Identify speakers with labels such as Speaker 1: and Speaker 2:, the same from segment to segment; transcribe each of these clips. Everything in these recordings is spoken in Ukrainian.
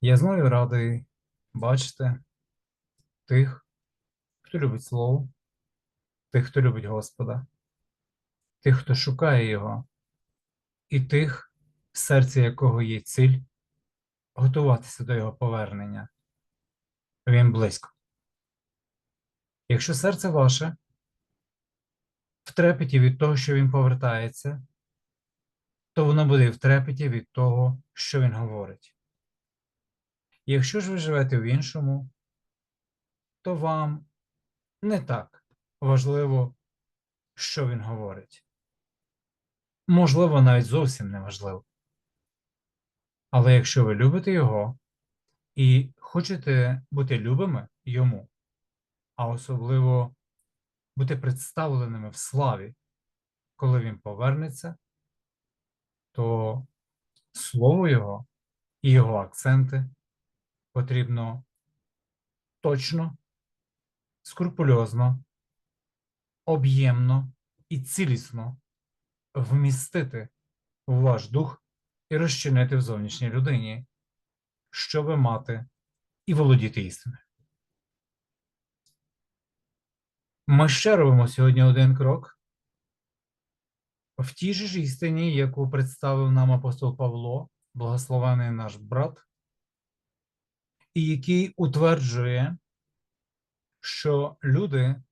Speaker 1: Я знаю радий бачити тих, хто любить Слово, тих, хто любить Господа, тих, хто шукає Його, і тих, в серці якого є ціль готуватися до Його повернення. Він близько. Якщо серце ваше в трепеті від того, що він повертається, то воно буде в трепеті від того, що він говорить. Якщо ж ви живете в іншому, то вам не так важливо, що він говорить. Можливо, навіть зовсім не важливо. Але якщо ви любите його і хочете бути любими йому, а особливо бути представленими в славі, коли він повернеться, то слово його і його акценти потрібно точно, скрупульозно, об'ємно і цілісно вмістити в ваш дух і розчинити в зовнішній людині, щоби мати і володіти істиною. Ми ще робимо сьогодні один крок в тій ж істині, яку представив нам апостол Павло, благословений наш брат, і який утверджує, що люди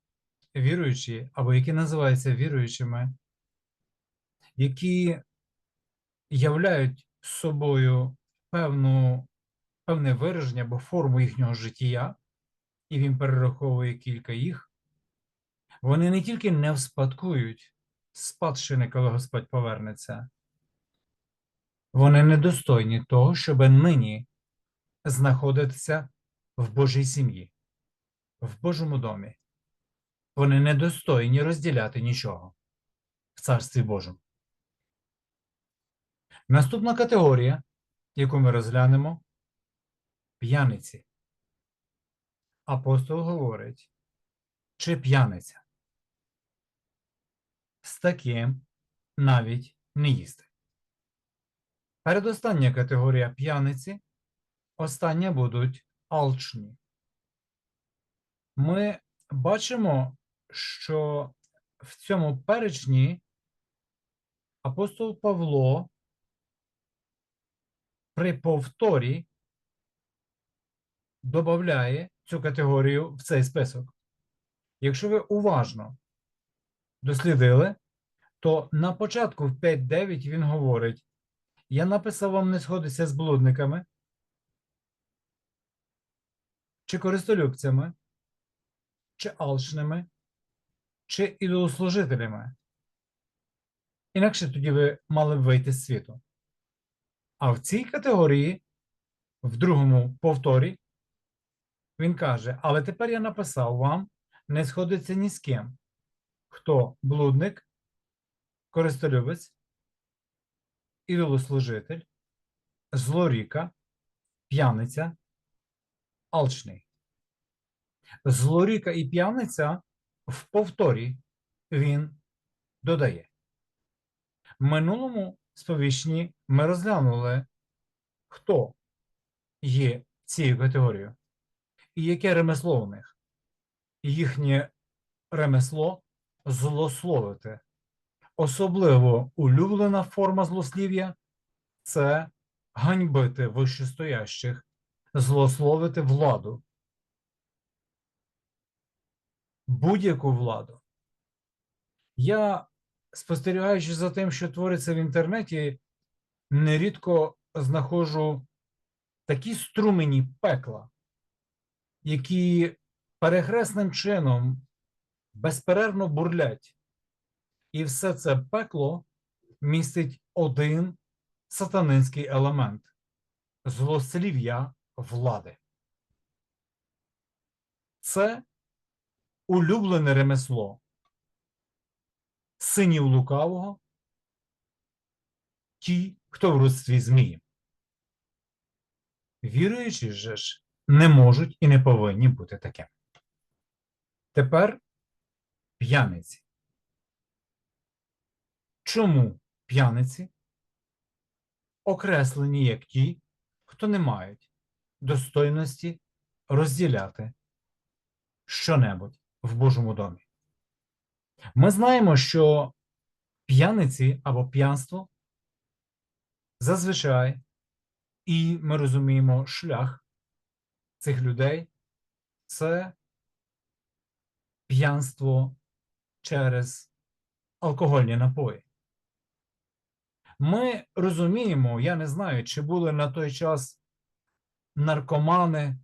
Speaker 1: віруючі, або які називаються віруючими, які являють собою певну, певне вираження або форму їхнього життя, і він перераховує кілька їх, вони не тільки не вспадкують спадщини, коли Господь повернеться, вони недостойні того, щоб нині знаходитися в Божій сім'ї, в Божому домі. Вони недостойні розділяти нічого в Царстві Божому. Наступна категорія, яку ми розглянемо, п'яниці. Апостол говорить, чи п'яниця. З таким навіть не їсти. Передостання категорія п'яниці, остання будуть алчні. Ми бачимо, що в цьому перечні апостол Павло при повторі додає цю категорію в цей список. Якщо ви уважно дослідили, то на початку в 5.9 він говорить: Я написав вам не сходитися з блудниками чи користолюбцями, чи алчними, чи ідолослужителями. Інакше тоді ви мали б вийти з світу. А в цій категорії, в другому повторі, він каже: Але тепер я написав вам, не сходиться ні з ким, хто блудник, користолюбець, ідолослужитель, злоріка, п'яниця, алчний. Злоріка і п'яниця в повторі він додає. В минулому сповіщенні ми розглянули, хто є цією категорією і яке ремесло у них. Їхнє ремесло злословити. Особливо улюблена форма злослів'я це ганьбити вищестоящих, злословити владу. Будь-яку владу. Я, спостерігаючи за тим, що твориться в інтернеті, нерідко знаходжу такі струмені пекла, які перехресним чином безперервно бурлять. І все це пекло містить один сатанинський елемент злослів'я влади. Це улюблене ремесло синів лукавого, ті, хто в родстві змії. Віруючі же ж не можуть і не повинні бути таким. Тепер п'яниці. Чому п'яниці окреслені як ті, хто не мають достойності розділяти щонебудь в Божому домі. Ми знаємо, що п'яниці або п'янство зазвичай, і ми розуміємо шлях цих людей це п'янство через алкогольні напої. Ми розуміємо, я не знаю, чи були на той час наркомани,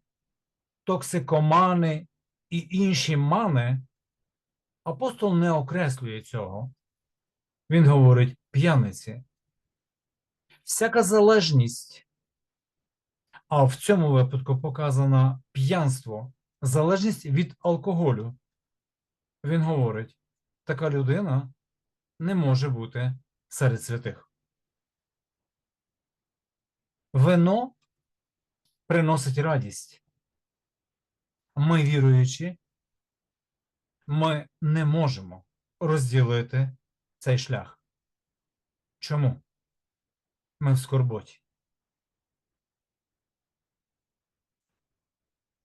Speaker 1: токсикомани і інші мани. Апостол не окреслює цього. Він говорить п'яниці. Всяка залежність, а в цьому випадку показано п'янство, залежність від алкоголю. Він говорить, така людина не може бути серед святих. Вино приносить радість. Ми, віруючи, ми не можемо розділити цей шлях. Чому? Ми в скорботі.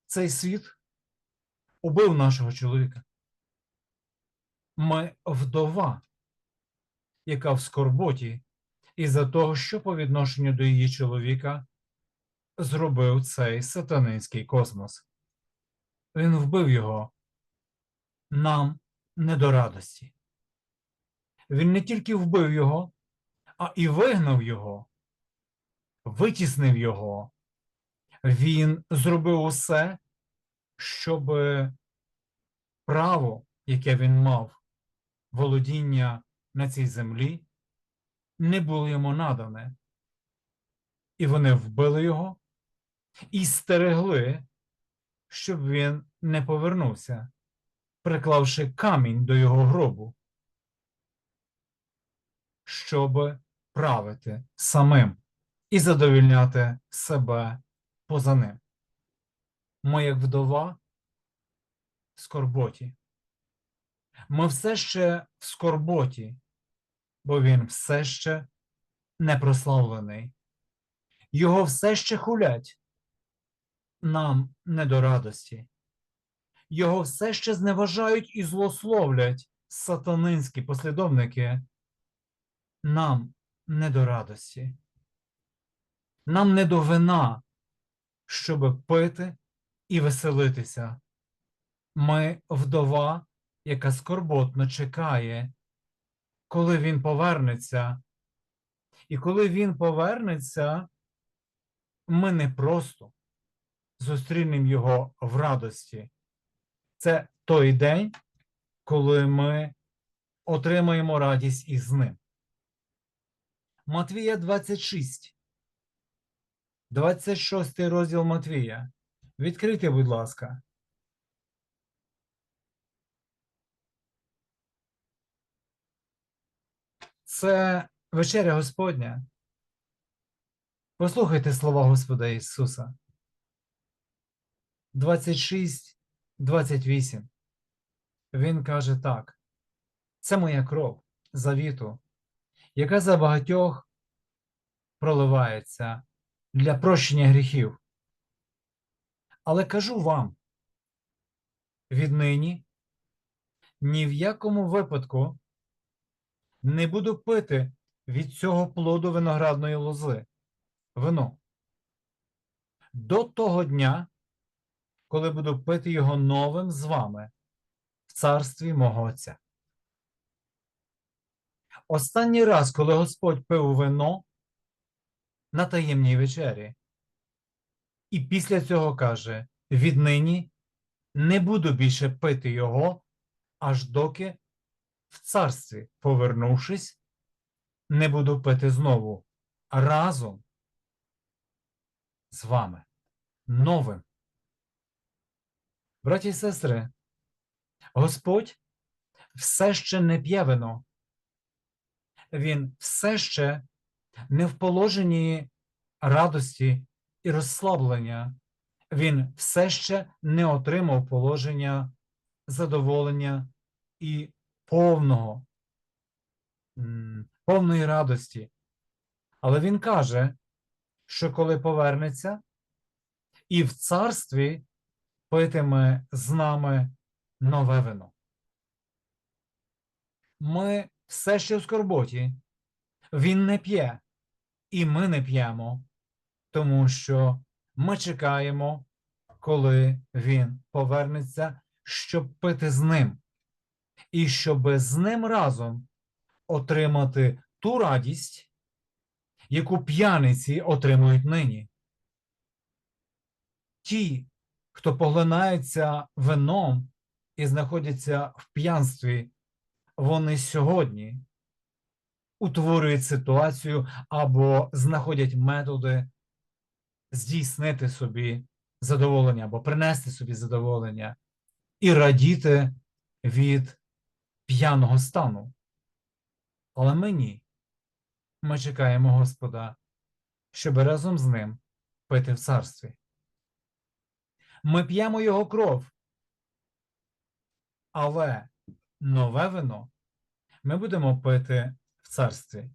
Speaker 1: Цей світ убив нашого чоловіка. Ми вдова, яка в скорботі із-за того, що по відношенню до її чоловіка зробив цей сатанинський космос. Він вбив його нам не до радості. Він не тільки вбив його, а і вигнав його, витіснив його. Він зробив усе, щоб право, яке він мав, володіння на цій землі, не було йому надане. І вони вбили його і стерегли, щоб він не повернувся, приклавши камінь до його гробу, щоб правити самим і задовільняти себе поза ним. Ми, як вдова, в скорботі. Ми все ще в скорботі, бо він все ще не прославлений. Його все ще хулять. Нам не до радості. Його все ще зневажають і злословлять сатанинські послідовники. Нам не до радості. Нам не до вина, щоб пити і веселитися. Ми вдова, яка скорботно чекає, коли він повернеться. І коли він повернеться, ми не просто зустрінемо його в радості. Це той день, коли ми отримаємо радість із ним. Матвія 26. 26 розділ Матвія. Відкрийте, будь ласка. Це вечеря Господня. Послухайте слова Господа Ісуса. 26, 28. Він каже так: це моя кров завіту, яка за багатьох проливається для прощення гріхів. Але кажу вам, віднині ні в якому випадку не буду пити від цього плоду виноградної лози, вино. До того дня, коли буду пити його новим з вами в царстві мого Отця. Останній раз, коли Господь пив вино на таємній вечері, і після цього каже: віднині не буду більше пити його, аж доки в царстві, повернувшись, не буду пити знову разом з вами новим. Браті і сестри, Господь все ще не п'є вино. Він все ще не в положенні радості і розслаблення. Він все ще не отримав положення задоволення і повного, повної радості. Але він каже, що коли повернеться і в царстві питиме з нами нове вино. Ми все ще в скорботі. Він не п'є, і ми не п'ємо, тому що ми чекаємо, коли він повернеться, щоб пити з ним, і щоб з ним разом отримати ту радість, яку п'яниці отримують нині. Ті, хто поглинається вином і знаходяться в п'янстві, вони сьогодні утворюють ситуацію або знаходять методи здійснити собі задоволення або принести собі задоволення і радіти від п'яного стану. Але ми ні. Ми чекаємо Господа, щоб разом з ним пити в царстві. Ми п'ємо його кров. Але нове вино ми будемо пити в царстві.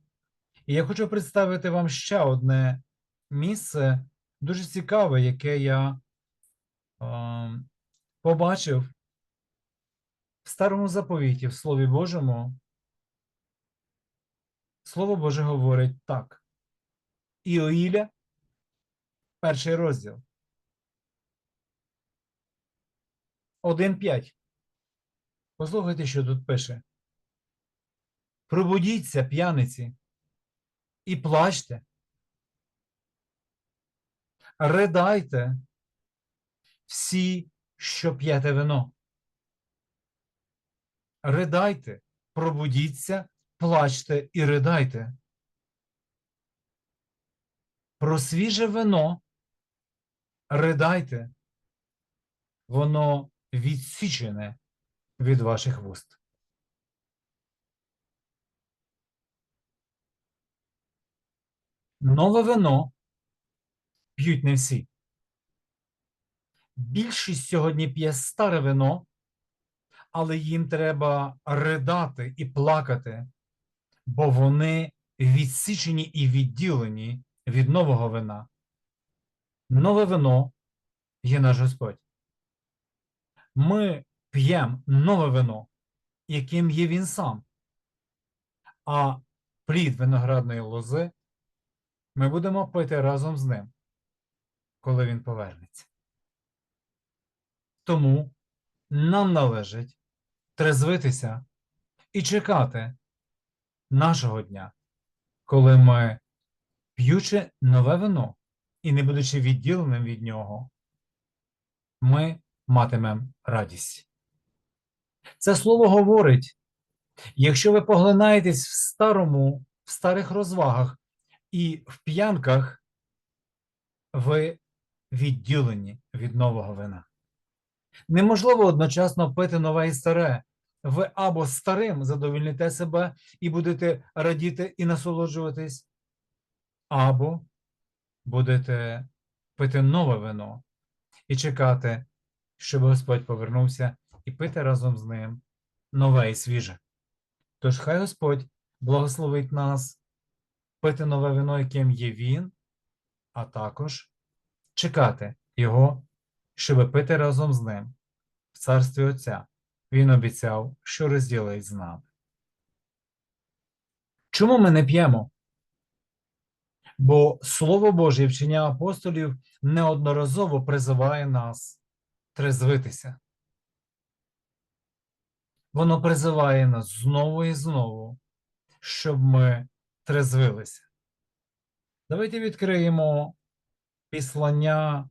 Speaker 1: І я хочу представити вам ще одне місце, дуже цікаве, яке я е, побачив в Старому заповіті, в Слові Божому. Слово Боже говорить так. Іоїля, перший розділ. 1.5. Послухайте, що тут пише. Пробудіться, п'яниці, і плачте. Ридайте всі, що п'єте вино. Ридайте, пробудіться, плачте і ридайте. Про свіже вино ридайте, воно відсічене від ваших вуст. Нове вино п'ють не всі. Більшість сьогодні п'є старе вино, але їм треба ридати і плакати, бо вони відсічені і відділені від нового вина. Нове вино є наш Господь. Ми п'ємо нове вино, яким є він сам. А плід виноградної лози ми будемо пити разом з ним, коли він повернеться. Тому нам належить трезвитися і чекати нашого дня, коли ми, п'ючи нове вино і не будучи відділеним від нього, ми матимемо радість. Це слово говорить, якщо ви поглинаєтесь в старому, в старих розвагах і в п'янках, ви відділені від нового вина. Неможливо одночасно пити нове і старе. Ви або старим задовольните себе і будете радіти і насолоджуватись, або будете пити нове вино і чекати, щоб Господь повернувся і пити разом з ним нове і свіже. Тож хай Господь благословить нас пити нове вино, яким є Він, а також чекати Його, щоб пити разом з ним в царстві Отця. Він обіцяв, що розділить з нами. Чому ми не п'ємо? Бо Слово Боже вчення апостолів неодноразово призиває нас трезвитися. Воно призиває нас знову і знову, щоб ми трезвилися. Давайте відкриємо післання,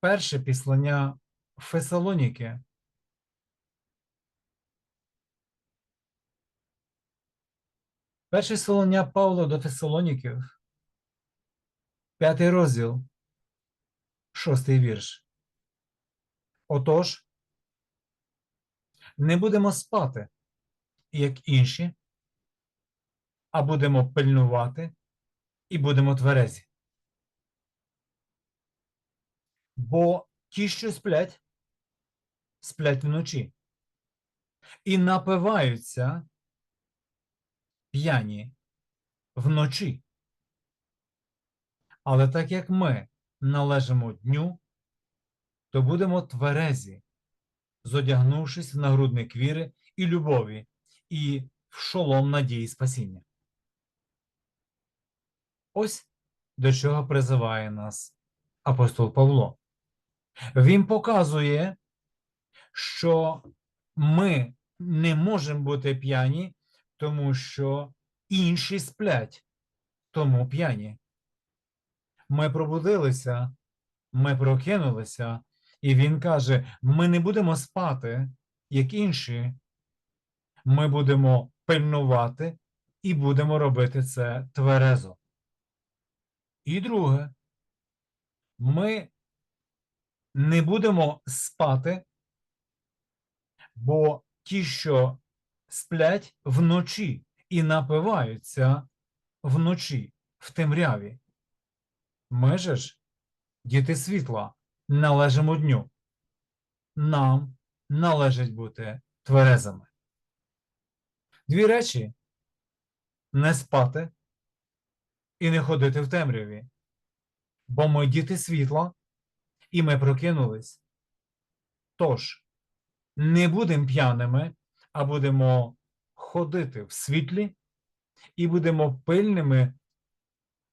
Speaker 1: перше післання Фесалоніки. Перше солоня Павла до Фесалоніків, п'ятий розділ, шостий вірш. Отож, не будемо спати, як інші, а будемо пильнувати і будемо тверезі. Бо ті, що сплять, сплять вночі і напиваються п'яні вночі. Але так як ми належимо дню, то будемо тверезі, зодягнувшись в нагрудник віри і любові, і в шолом надії спасіння. Ось до чого призиває нас апостол Павло. Він показує, що ми не можемо бути п'яні, тому що інші сплять, тому п'яні. Ми пробудилися, ми прокинулися, і він каже: ми не будемо спати, як інші. Ми будемо пильнувати і будемо робити це тверезо. І друге, ми не будемо спати, бо ті, що сплять вночі і напиваються вночі в темряві. Ми ж, діти світла, належимо дню. Нам належить бути тверезими. Дві речі не спати і не ходити в темряві, бо ми діти світла, і ми прокинулись. Тож, не будемо п'яними, а будемо ходити в світлі і будемо пильними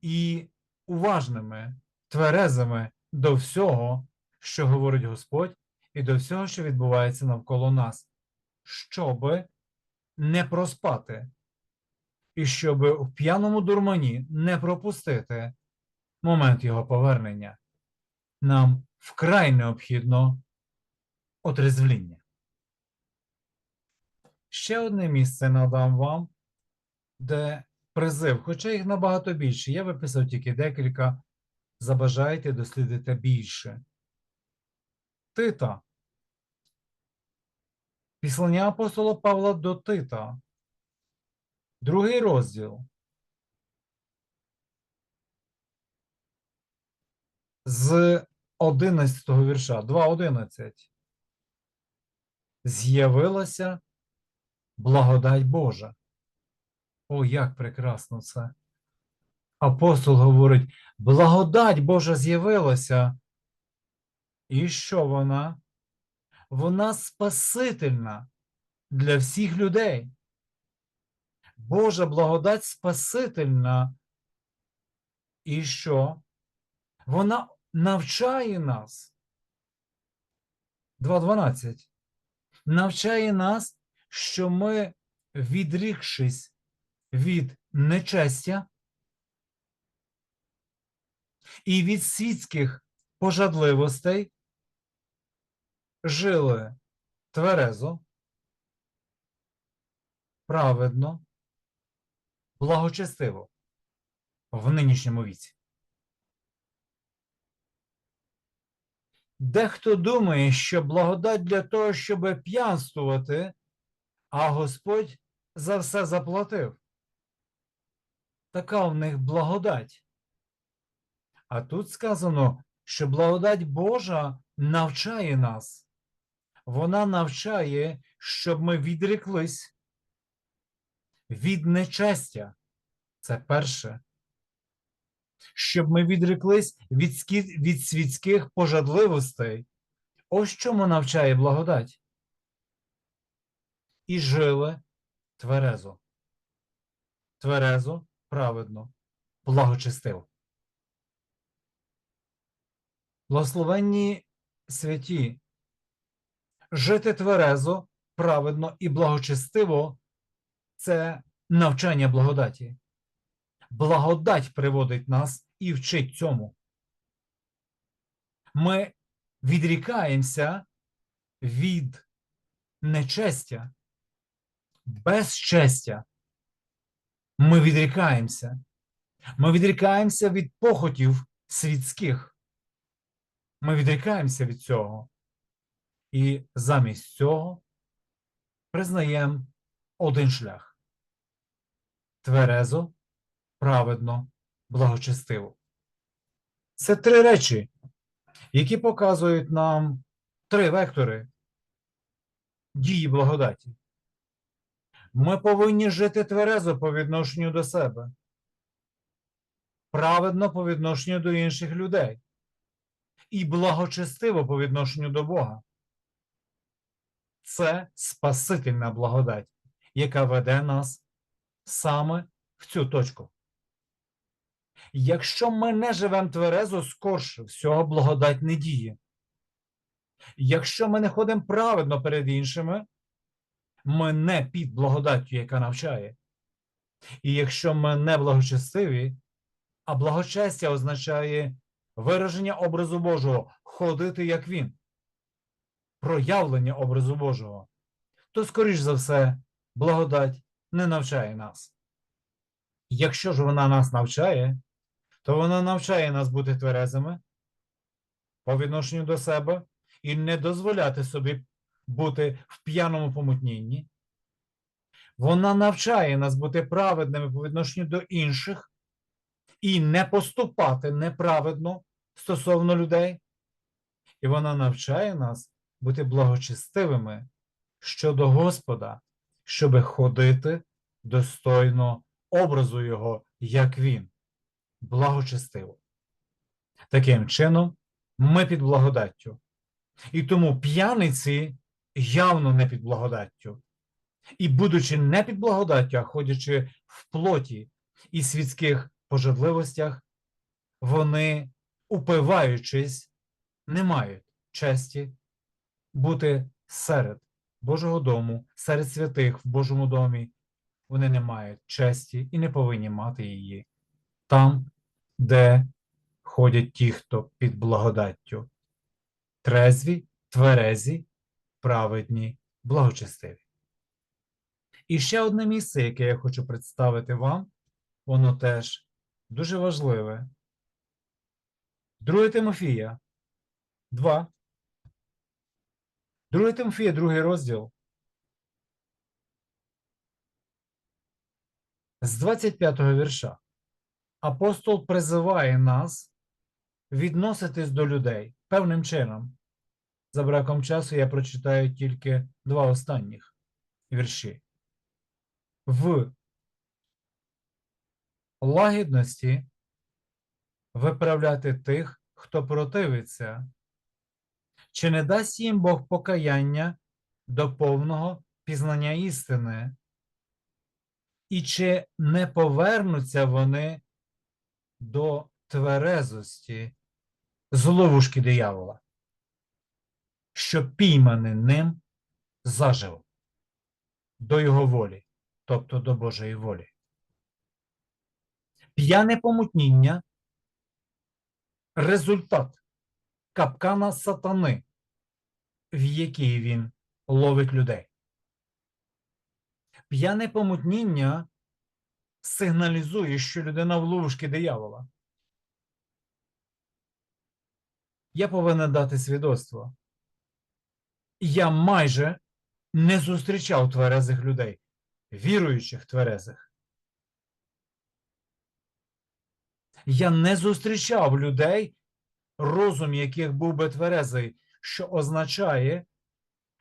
Speaker 1: і уважними, тверезими до всього, що говорить Господь, і до всього, що відбувається навколо нас, щоби не проспати, і щоб в п'яному дурмані не пропустити момент його повернення. Нам вкрай необхідно отрезвління. Ще одне місце надам вам, де призив, хоча їх набагато більше. Я виписав тільки декілька. Забажаєте дослідити більше. Тита. Післання апостола Павла до Тита. Другий розділ. З 11 вірша, 2.11. З'явилася благодать Божа. О, як прекрасно це. Апостол говорить: благодать Божа з'явилася. І що вона? Вона спасительна для всіх людей. Божа благодать спасительна. І що? Вона навчає нас. 2.12. Навчає нас, що ми, відрікшись від нечестя і від світських пожадливостей, жили тверезо, праведно, благочестиво в нинішньому віці. Дехто думає, що благодать для того, щоб п'янствувати, а Господь за все заплатив. Така в них благодать. А тут сказано, що благодать Божа навчає нас. Вона навчає, щоб ми відреклись від нечестя. Це перше. Щоб ми відреклись від, від світських пожадливостей. Ось чому навчає благодать. І жили тверезо. Тверезо, праведно, благочестиво. Благословенні святі, жити тверезо, праведно і благочестиво це навчання благодаті. Благодать приводить нас і вчить цьому. Ми відрікаємося від нечестя, безчестя. Ми відрікаємося. Ми відрікаємося від похотів світських. Ми відрікаємося від цього. І замість цього признаємо один шлях: тверезо, праведно, благочестиво. Це три речі, які показують нам три вектори дії благодаті. Ми повинні жити тверезо по відношенню до себе, праведно по відношенню до інших людей і благочестиво по відношенню до Бога. Це спасительна благодать, яка веде нас саме в цю точку. Якщо ми не живемо тверезо, скорше всього благодать не діє. Якщо ми не ходимо праведно перед іншими, ми не під благодаттю, яка навчає. І якщо ми не благочестиві, а благочестя означає вираження образу Божого, ходити як він, проявлення образу Божого, то, скоріш за все, благодать не навчає нас. Якщо ж вона нас навчає, то вона навчає нас бути тверезими по відношенню до себе і не дозволяти собі бути в п'яному помутнінні. Вона навчає нас бути праведними по відношенню до інших і не поступати неправедно стосовно людей. І вона навчає нас бути благочестивими щодо Господа, щоб ходити достойно образу Його, як Він, благочестиво. Таким чином, ми під благодаттю. І тому п'яниці явно не під благодаттю. І, будучи не під благодаттю, а ходячи в плоті і світських пожадливостях, вони, упиваючись, не мають честі бути серед Божого дому, серед святих в Божому домі. Вони не мають честі і не повинні мати її там, де ходять ті, хто під благодаттю. Трезві, тверезі, праведні, благочестиві. І ще одне місце, яке я хочу представити вам, воно теж дуже важливе. 2 Тимофія 2. 2 Тимофія, другий розділ. З 25 го вірша. Апостол призиває нас відноситись до людей певним чином. За браком часу я прочитаю тільки два останніх вірші. В лагідності виправляти тих, хто противиться, чи не дасть їм Бог покаяння до повного пізнання істини, і чи не повернуться вони до тверезості з ловушки диявола, що пійманий ним заживо? До його волі, тобто до Божої волі. П'яне помутніння результат капкана сатани, в який він ловить людей. П'яне помутніння сигналізує, що людина в ловушки диявола. Я повинен дати свідоцтво. Я майже не зустрічав тверезих людей, віруючих тверезих. Я не зустрічав людей, розум яких був би тверезий, що означає,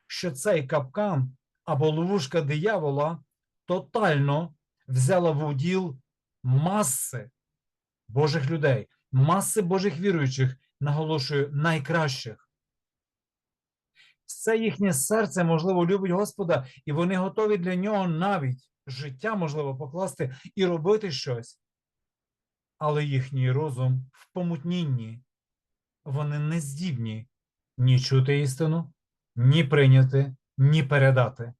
Speaker 1: що цей капкан або ловушка диявола тотально взяла в уділ маси Божих людей, маси Божих віруючих, наголошую, найкращих. Все їхнє серце, можливо, любить Господа, і вони готові для нього навіть життя, можливо, покласти і робити щось. Але їхній розум в помутнінні, вони не здібні ні чути істину, ні прийняти, ні передати.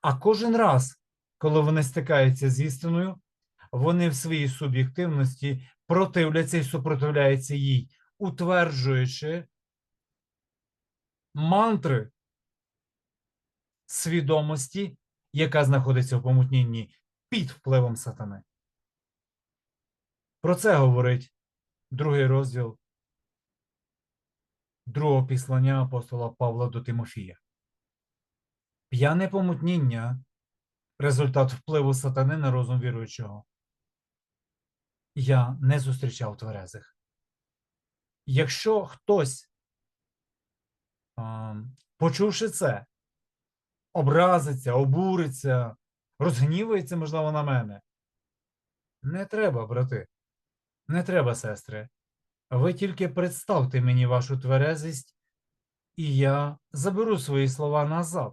Speaker 1: А кожен раз, коли вони стикаються з істиною, вони в своїй суб'єктивності противляться і супротивляються їй, утверджуючи мантри свідомості, яка знаходиться в помутнінні під впливом сатани. Про це говорить другий розділ другого післання апостола Павла до Тимофія. П'яне помутніння результат впливу сатани на розум віруючого. Я не зустрічав тверезих. Якщо хтось, почувши це, образиться, обуриться, розгнівається, можливо, на мене, не треба, брати, не треба, сестри, Ви тільки представте мені вашу тверезість, і я заберу свої слова назад.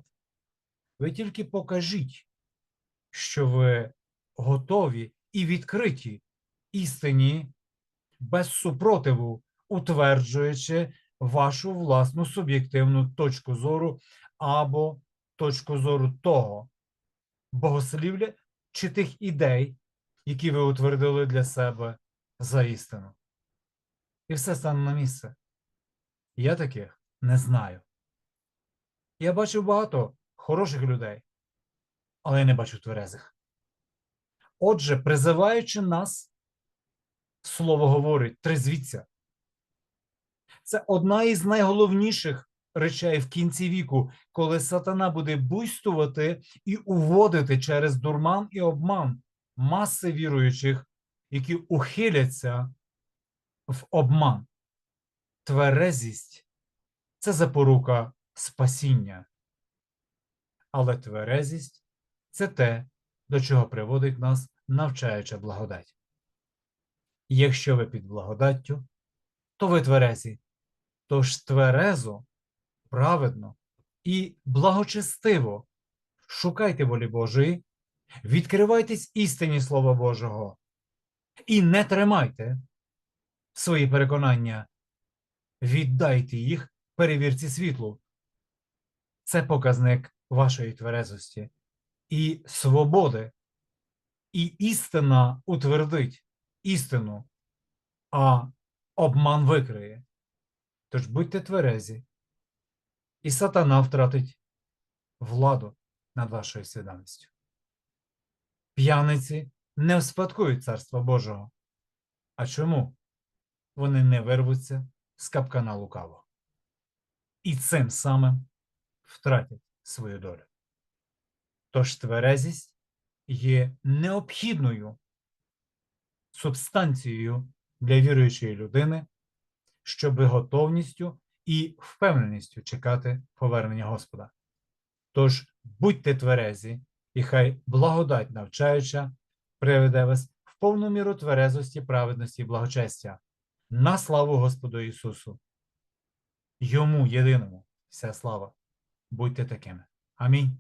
Speaker 1: Ви тільки покажіть, що ви готові і відкриті істині без супротиву, утверджуючи вашу власну суб'єктивну точку зору або точку зору того богослівля чи тих ідей, які ви утвердили для себе за істину. І все стане на місце. Я таких не знаю. Я бачив багато хороших людей, але я не бачу тверезих. Отже, призиваючи нас, слово говорить, трезвіться. Це одна із найголовніших речей в кінці віку, коли сатана буде буйствувати і уводити через дурман і обман маси віруючих, які ухиляться в обман. Тверезість це запорука спасіння. Але тверезість це те, до чого приводить нас навчаюча благодать. Якщо ви під благодаттю, то ви тверезі. Тож тверезо, праведно і благочестиво шукайте волі Божої, відкривайтесь істині Слова Божого і не тримайте свої переконання, віддайте їх перевірці світлу. Це показник вашої тверезості і свободи. І істина утвердить істину, а обман викриє. Тож будьте тверезі, і сатана втратить владу над вашою свідомістю. П'яниці не вспадкують Царства Божого. А чому? Вони не вирвуться з капкана лукаво. І цим самим втратять свою долю. Тож тверезість є необхідною субстанцією для віруючої людини, щоб готовністю і впевненістю чекати повернення Господа. Тож будьте тверезі, і хай благодать навчаюча приведе вас в повну міру тверезості, праведності і благочестя на славу Господу Ісусу. Йому єдиному вся слава. Будьте такими. Амінь.